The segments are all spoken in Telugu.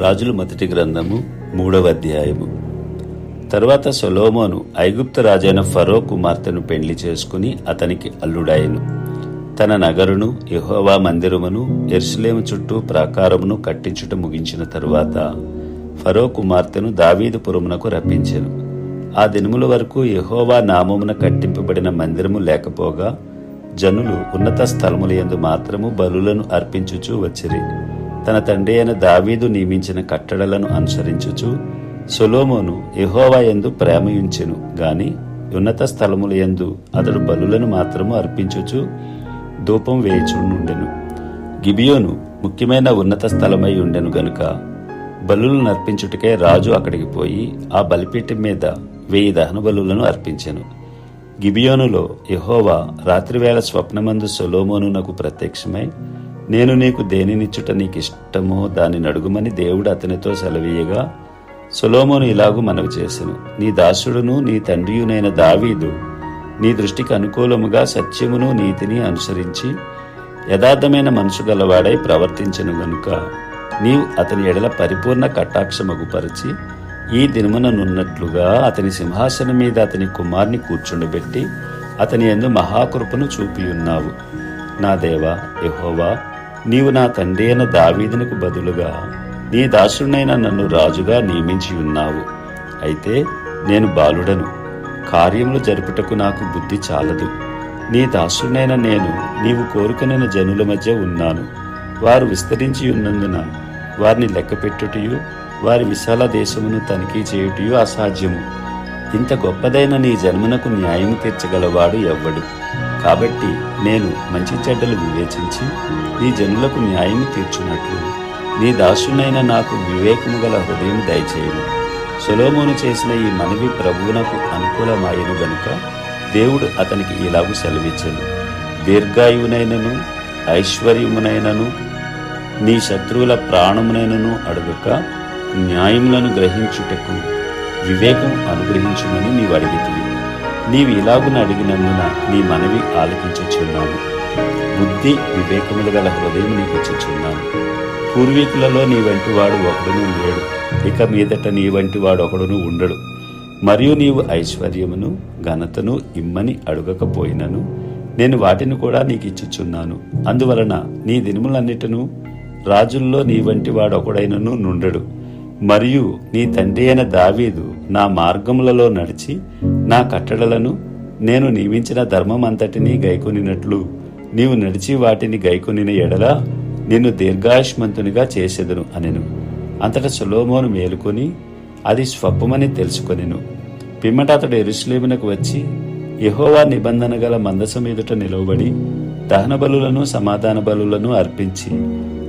రాజుల మొదటి గ్రంథము మూడవ అధ్యాయము. తరువాత సొలోమోను ఐగుప్త రాజైన ఫరో కుమార్తెను పెళ్ళి చేసుకుని అతనికి అల్లుడాయను. తన నగరును యహోవా మందిరమును ఎర్సులేము చుట్టూ ప్రాకారమును కట్టించుట ముగించిన తరువాత ఫరో కుమార్తెను దావీదుపురమునకు రప్పించెను. ఆ దినముల వరకు యహోవా నామమున కట్టింపబడిన మందిరము లేకపోగా జనులు ఉన్నత స్థలముల యందు మాత్రము బలులను అర్పించుచూ వచ్చిరి. తన తండ్రి అయిన దావీదు నియమించిన కట్టడలను అనుసరించుచు సొలోమోను యెహోవా యందు ప్రేమయుంచెను. గాని ఉన్నత స్థలముల యందు అతడు బలులను మాత్రము అర్పించుచు ధూపం వేయుచుండెను గిబియోను ముఖ్యమైన ఉన్నత స్థలమై ఉండెను గనుక బలులను అర్పించుటకే రాజు అక్కడికి పోయి ఆ బలిపీఠం మీద వెయ్యి దహన బలులను అర్పించెను. గిబియోనులో యహోవా రాత్రివేళ స్వప్నమందు సొలోమోను నాకు ప్రత్యక్షమై నేను నీకు దేనినిచ్చుట నీకు ఇష్టమో దానిని అడుగుమని దేవుడు అతనితో సెలవీయగా సొలోమోను ఇలాగూ మనవి చేసెను. నీ దాసుడును నీ తండ్రియునైన దావీదు నీ దృష్టికి అనుకూలముగా సత్యమును నీతిని అనుసరించి యథార్థమైన మనసు గలవాడై ప్రవర్తించను గనుక నీవు అతని ఎడల పరిపూర్ణ కటాక్షమగుపరిచి ఈ దినముననున్నట్లుగా అతని సింహాసనం మీద అతని కుమార్ని కూర్చుండబెట్టి అతని ఎందు మహాకృపను చూపియున్నావు. నా దేవా యహోవా నీవు నా తండ్రి అయిన దావీదునకు బదులుగా నీ దాసుడైన నన్ను రాజుగా నియమించి ఉన్నావు. అయితే నేను బాలుడను. కార్యములు జరుపుటకు నాకు బుద్ధి చాలదు. నీ దాసుడైన నేను నీవు కోరుకున్న జనుల మధ్య ఉన్నాను. వారు విస్తరించి ఉన్నందున వారిని లెక్కపెట్టుటయు వారి విశాల దేశమును తనిఖీ చేయుటయు అసాధ్యము. ఇంత గొప్పదైన నీ జన్మనకు న్యాయం తీర్చగలవాడు ఎవ్వడు. కాబట్టి నేను మంచి చెడ్డలు వివేచించి నీ జనులకు న్యాయం తీర్చున్నట్లు నీ దాసునైన నాకు వివేకము గల హృదయం దయచేయను సొలోమోను చేసిన ఈ మనవి ప్రభువునకు అనుకూలమాయను గనుక దేవుడు అతనికి ఇలాగు సెలవిచ్చను. దీర్ఘాయువునైనను ఐశ్వర్యమునైనను నీ శత్రువుల ప్రాణమునైనను అడుగక న్యాయములను గ్రహించుటకు వివేకం అనుగ్రహించుమని నీవు అడిగితే నీవు ఇలాగున అడిగినందున నీ మనవి ఆలకించుచున్నాను. బుద్ధి వివేకములు గల హృదయం నీకు ఇచ్చుచున్నాను. పూర్వీకులలో నీ వంటి వాడు ఒకడును లేడు. ఇక మీదట నీ వంటి వాడు ఒకడును ఉండడు. మరియు నీవు ఐశ్వర్యమును ఘనతను ఇమ్మని అడగకపోయినను. నేను వాటిని కూడా నీకు ఇచ్చుచున్నాను అందువలన నీ దినములన్నిటను రాజుల్లో నీ వంటి వాడొకడైనను నుండడు. మరియు నీ తండ్రి అయిన దావీదు నా మార్గములలో నడిచి నా కట్టడలను నేను నియమించిన ధర్మమంతటినీ గైకొనినట్లు నీవు నడిచి వాటిని గైకొనిన ఎడల నిన్ను దీర్ఘాయుష్మంతునిగా చేసెదను అనెను. అంతటా సులోమోను మేలుకొని అది స్వప్నమని తెలుసుకొనెను. పిమ్మట అతడు ఎరుసలేమునకు వచ్చి యహోవా నిబంధన గల మందసం ఎదుట నిలవబడి దహన బలులను సమాధాన బలులను అర్పించి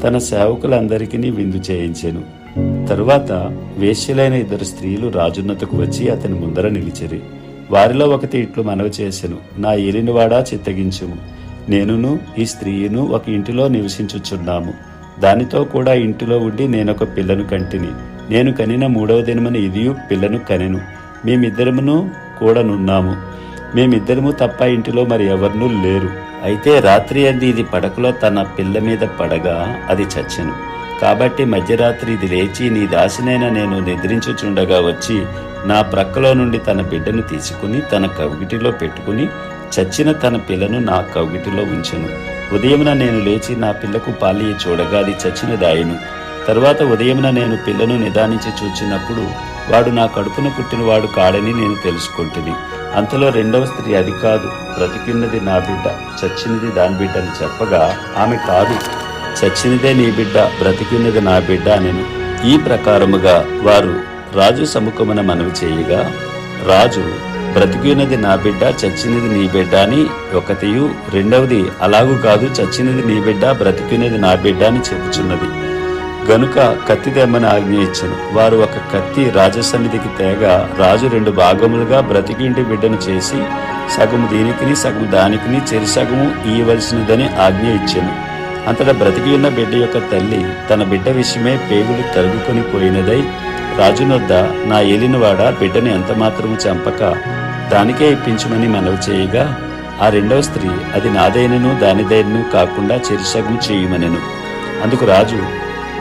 తన సేవకులందరికీ విందు చేయించెను. తరువాత వేశ్యలైన ఇద్దరు స్త్రీలు రాజున్నతకు వచ్చి అతని ముందర నిలిచిరి. వారిలో ఒకటి ఇట్లు మనవి చేసెను. నా ఏలినవాడా చిత్తగించుము. నేనును ఈ స్త్రీయును ఒక ఇంటిలో నివసించుచున్నాము. దానితో కూడా ఇంటిలో ఉండి నేనొక పిల్లను కంటిని. నేను కనిన మూడవ దినమున ఇదియు పిల్లను కనెను. మేమిద్దరమును కూడానున్నాము మేమిద్దరము తప్ప ఇంటిలో మరి ఎవరినూ లేరు. అయితే రాత్రి అంది ఇది పడకలో తన పిల్ల మీద పడగా అది చచ్చెను. కాబట్టి మధ్యరాత్రి ఇది లేచి నీ దాసినైన నేను నిద్రించుచుండగా వచ్చి నా ప్రక్కలో నుండి తన బిడ్డను తీసుకుని తన కవిటిలో పెట్టుకుని చచ్చిన తన పిల్లను నా కవిటిలో ఉంచెను. ఉదయమున నేను లేచి నా పిల్లకు పాలి చూడగా అది చచ్చిన దాయను తర్వాత ఉదయమున నేను పిల్లను నిదానించి చూచినప్పుడు వాడు నా కడుపున పుట్టినవాడు కాడని నేను తెలుసుకుంటుంది అంతలో రెండవ స్త్రీ అది కాదు బ్రతికిన్నది నా బిడ్డ చచ్చినది దాని బిడ్డ అని చెప్పగా ఆమె కాదు చచ్చినదే నీ బిడ్డ బ్రతికినది నా బిడ్డ అనెను. ఈ ప్రకారముగా వారు రాజు సముఖమున మనవి చేయగా రాజు బ్రతికినది నా బిడ్డ చచ్చినది నీ బిడ్డ అని ఒకటియు రెండవది అలాగూ కాదు చచ్చినది నీ బిడ్డ బ్రతికినది నా బిడ్డ అని చెప్పుచున్నది. గనుక కత్తి తెమ్మని ఆజ్ఞ ఇచ్చను. వారు ఒక కత్తి రాజసన్నిధికి తేగా రాజు రెండు భాగములుగా బ్రతికింటి బిడ్డను చేసి సగము దీనికిని సగము దానికిని చెరి సగము ఇవ్వవలసినదని ఆజ్ఞ ఇచ్చాను. అంతటా బ్రతికి ఉన్న బిడ్డ యొక్క తల్లి తన బిడ్డ విషయమే పేగులు తరుగుకొని పోయినదై రాజునొద్ద నా ఏలినవాడ బిడ్డని ఎంత మాత్రము చంపక దానికే ఇప్పించమని మనవి చేయగా ఆ రెండవ స్త్రీ అది నాదైనను దానిదైనను కాకుండా చెరిసగం చేయమనెను. అందుకు రాజు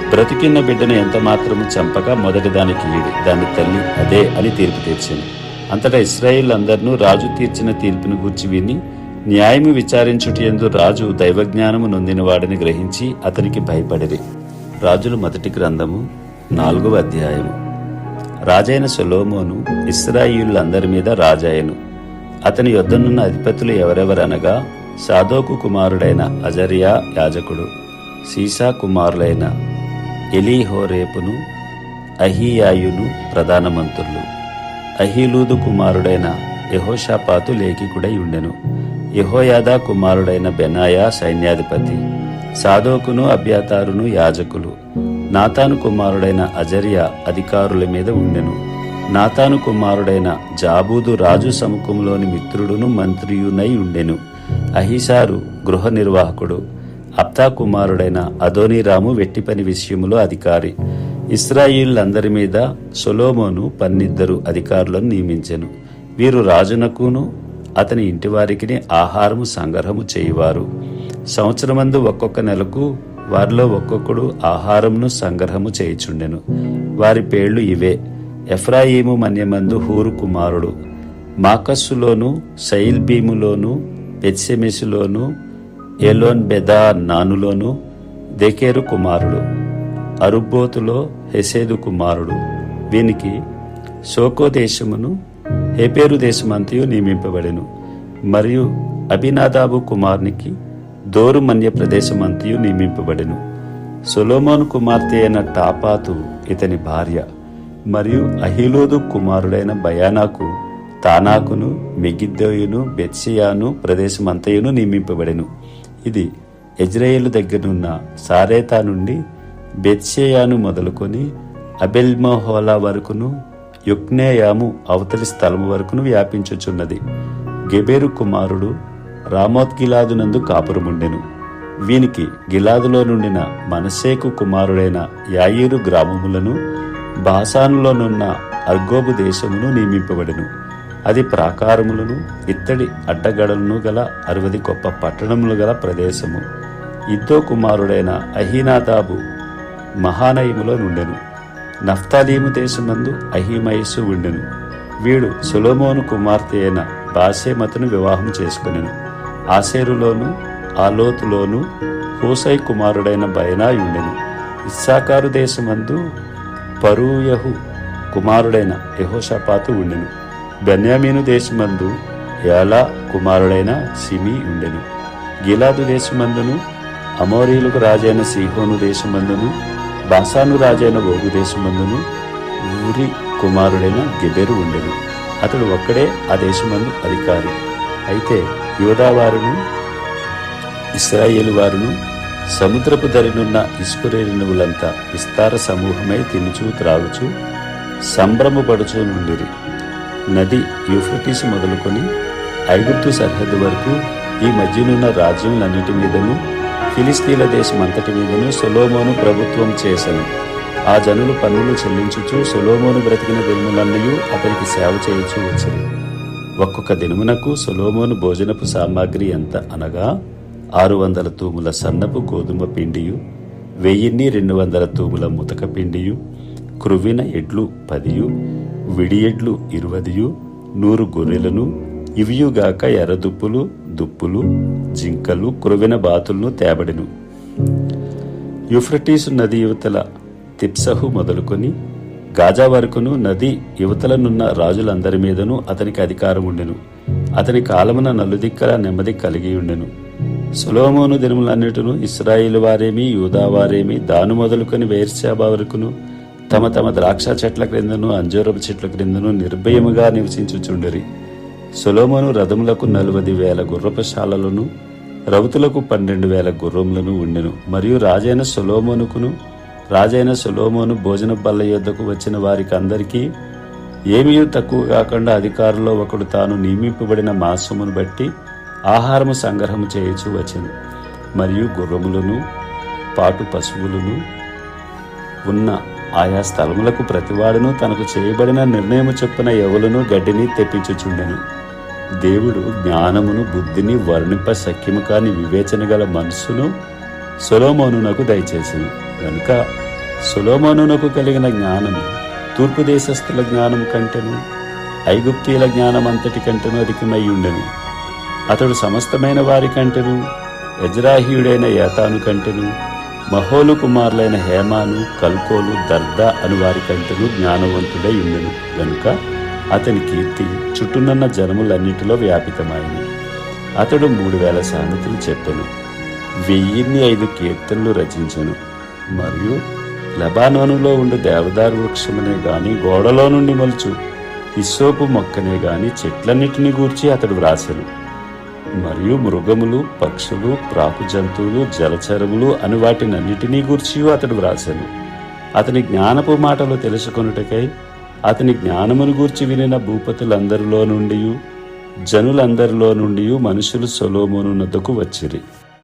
బ్రతికిన్న బిడ్డను ఎంత మాత్రము చంపక మొదటి దానికి ఈడు దాని తల్లి అదే అని తీర్పు తీర్చింది అంతటా ఇస్రాయిల్ అందరినూ రాజు తీర్చిన తీర్పును గూర్చి విని న్యాయము విచారించుటి ఎందు రాజు దైవజ్ఞానము నొందినవాడని గ్రహించి అతనికి భయపడిరి. రాజుల మొదటి గ్రంథము నాలుగవ అధ్యాయము. రాజైన సొలోమోను ఇస్రాయిలందరి మీద రాజాయను. అతని యొద్దనున్న అధిపతులు ఎవరెవరనగా సాదోకు కుమారుడైన అజరియా యాజకుడు సీసా కుమారులైన ఎలీహోరేపును అహియాయును ప్రధాన మంత్రులు అహీలూదు కుమారుడైన యహోషాపాతు లేఖికుడై ఉండెను. యహోయాదా కుమారుడైన బెనాయా సైన్యాధిపతి సాదోకును అభ్యాతారును యాజకులు నాతాను కుమారుడైన అజరియా అధికారుల మీద ఉండెను. నాతాను కుమారుడైన జాబూదు రాజు సముఖంలోని మిత్రుడును మంత్రియునై ఉండెను. అహిసారు గృహ నిర్వాహకుడు అప్తా కుమారుడైన అదోనీరాము వెట్టి పని విషయములో అధికారి. ఇస్రాయిలందరి మీద సొలోమోను పన్నిద్దరు అధికారులను నియమించెను. వీరు రాజునకును అతని ఇంటివారికి ఆహారము సంగ్రహము చేయువారు. సంవత్సరమందు ఒక్కొక్క నెలకు వారిలో ఒక్కొక్కడు ఆహారమును సంగ్రహము చేయుచుండెను. వారి పేర్లు ఇవే. ఎఫ్రాయిము మన్యమందు హూరు కుమారుడు. మాకస్సులోను సైల్బీములోను పెత్సెమెసులోను ఎలోన్ బెదా నానులోను దెకేరు కుమారుడు. అరుబ్బోతులో హెసేదు కుమారుడు. వీనికి సోకో దేశమును హెపేరు దేశమంతయు నియమింపబడెను. మరియు అభినాదాబు కుమారునికి దోరు మన్య ప్రదేశమంతయు నియమింపబడెను. సొలోమోను కుమార్తె అయిన టాపాతు ఇతని భార్య మరియు అహిలోదు కుమారుడైన బయానాకు తానాకును మెగిద్దోయును బెత్సియాను ప్రదేశమంతయును నియమింపబడెను. ఇది ఇజ్రాయేల్ దగ్గరున్న సారేతా నుండి బెత్సియాను మొదలుకొని అబెల్మోహోలా వరకును యుక్నేయాము అవతలి స్థలము వరకును వ్యాపించుచున్నది. గెబేరు కుమారుడు రామోత్ గిలాదునందు కాపురముండెను. వీనికి గిలాదులో నుండిన మనసేకు కుమారుడైన యాయిరు గ్రామములను బాసానులోనున్న అర్గోబు దేశమును నియమింపబడెను. అది ప్రాకారములను ఇత్తడి అడ్డగడలను గల అరవది గొప్ప పట్టణములు గల ప్రదేశము. ఇద్దో కుమారుడైన అహీనాదాబు మహానయములో నుండెను. నఫ్తాలీము దేశమందు అహిమయస్సు ఉండెను. వీడు సులోమోను కుమార్తె అయిన బాసేమతును వివాహం చేసుకునెను. ఆసేరులోను ఆలోతులోను హూసై కుమారుడైన బయనా ఉండెను. ఇస్సాకారు దేశమందు పరూయహు కుమారుడైన యహోషపాతు ఉండెను. బెన్యామీను దేశమందు యాలా కుమారుడైన సిమి ఉండెను. గిలాదు దేశమందును అమోరీలకు రాజైన సిహోను దేశమందును బాసాను రాజైన ఓగు దేశమందును ఊరి కుమారుడైన గెబెరు ఉండెను. అతడు ఒక్కడే ఆ దేశమందు అధికారి. అయితే యోధావారును ఇస్రాయేలు వారును సముద్రపు దరినున్న ఇసుకురేణువులంతా విస్తార సమూహమై తినుచూ త్రాగుచూ సంభ్రమపడుచూ నుండిరి. నది యూఫ్రటీస్ మొదలుకొని ఐగుప్తు సరిహద్దు వరకు ఈ మధ్యనున్న రాజ్యములన్నిటి మీదను ఫిలిస్తీన్ల దేశం అంతటి మీదను సొలోమోను ప్రభుత్వం చేశాను ఆ జనులు పన్నులు చెల్లించుచు సొలోమోను బ్రతికిన దినములన్నయూ అతనికి సేవ చేయచు వచ్చారు. ఒక్కొక్క దినమునకు సొలోమోను భోజనపు సామాగ్రి ఎంత అనగా ఆరు వందల తూముల సన్నపు గోధుమ పిండియు వెయ్యిన్ని రెండు వందల తూముల ముతక పిండియు క్రువ్విన ఎడ్లు పదియు విడి ఎడ్లు ఇరువదియు నూరు గొర్రెలను ఇవియుగాక ఎర్రదుప్పులు దుప్పులు జింకలు క్రువిన బాతులను తేబడిను. యుఫ్రటీసు నది యువతల తిప్సహు మొదలుకొని గాజా వరకును నది యువతలనున్న రాజులందరి మీదను అతనికి అధికారం ఉండెను. అతని కాలమున నలుదిక్కల నెమ్మది కలిగి ఉండెను. సులోమోను దినములన్నిటిను ఇస్రాయిల్ వారేమి యూదా వారేమి దాను మొదలుకొని వేర్శాబా వరకును తమ తమ ద్రాక్ష చెట్ల క్రిందను అంజూరపు చెట్ల క్రిందను నిర్భయముగా నివసించుచుండరి. సొలోమోను రథములకు నలువది వేల గుర్రపశాలలను రౌతులకు పన్నెండు వేల గుర్రములను ఉండెను. మరియు రాజైన సొలోమోనుకును రాజైన సొలోమోను భోజన బల్ల యొద్దకు వచ్చిన వారికి అందరికీ ఏమీ తక్కువ కాకుండా అధికారుల్లో ఒకడు తాను నియమింపబడిన మాసమును బట్టి ఆహారము సంగ్రహము చేయుచు వచ్చెను. మరియు గుర్రములను పాటు పశువులను ఉన్న ఆయా స్థలములకు ప్రతివాడును తనకు చేయబడిన నిర్ణయము చొప్పున ఎవలను గడ్డిని తెప్పించుచుండెను. దేవుడు జ్ఞానమును బుద్ధిని వర్ణింప సఖ్యము కాని వివేచన గల మనస్సును సొలోమోనునకు దయచేసింది కనుక సులోమోనునకు కలిగిన జ్ఞానము తూర్పు దేశస్థుల జ్ఞానం కంటేను ఐగుప్తీయుల జ్ఞానం అంతటి కంటేను అధికమై ఉండెను. అతడు సమస్తమైన వారి కంటేను యజ్రాహీయుడైన ఏతాను కంటెను మహోలు కుమారులైన హేమాను కల్కోలు దర్ద అను వారి కంటెను జ్ఞానవంతుడై ఉండెను. గనుక అతని కీర్తి చుట్టూనున్న జనములన్నిటిలో వ్యాపితమైంది. అతడు మూడు వేల సామెతలు చెప్పను. వెయ్యిన్ని ఐదు కీర్తనలు రచించను. మరియు లెబానోనులో ఉండు దేవదారు వృక్షమునే గాని గోడలో నుండి మలుచు ఇసోపు మొక్కనే గాని చెట్లన్నిటిని గూర్చి అతడు వ్రాసెను. మరియు మృగములు పక్షులు ప్రాకు జంతువులు జలచరములు అని వాటినన్నిటినీ గూర్చి అతడు వ్రాసెను. అతని జ్ఞానపు మాటలు తెలుసుకొనుటకై అతని జ్ఞానమును గూర్చి వినిన భూపతులందరిలో నుండి జనులందరిలో నుండి మనుషులు సొలోమోను నద్దకు వచ్చిరి.